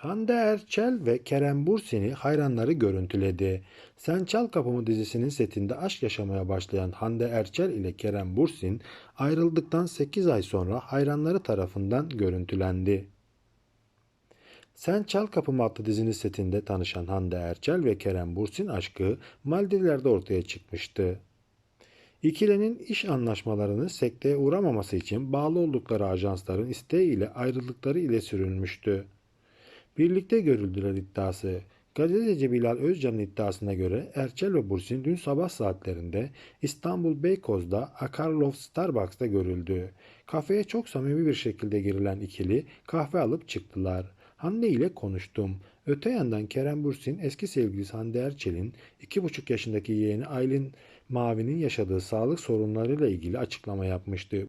Hande Erçel ve Kerem Bürsin'i hayranları görüntüledi. Sen Çal Kapımı dizisinin setinde aşk yaşamaya başlayan Hande Erçel ile Kerem Bürsin ayrıldıktan 8 ay sonra hayranları tarafından görüntülendi. Sen Çal Kapımı adlı dizinin setinde tanışan Hande Erçel ve Kerem Bürsin aşkı Maldivler'de ortaya çıkmıştı. İkilinin iş anlaşmalarını sekteye uğramaması için bağlı oldukları ajansların isteğiyle ayrıldıkları ile sürülmüştü. Birlikte görüldüler iddiası. Gazeteci Bilal Özcan'ın iddiasına göre Erçel ve Bursin dün sabah saatlerinde İstanbul Beykoz'da Akarlof Starbucks'ta görüldü. Kafeye çok samimi bir şekilde girilen ikili kahve alıp çıktılar. Hande ile konuştum. Öte yandan Kerem Bürsin eski sevgilisi Hande Erçel'in 2,5 yaşındaki yeğeni Aylin Mavi'nin yaşadığı sağlık sorunlarıyla ilgili açıklama yapmıştı.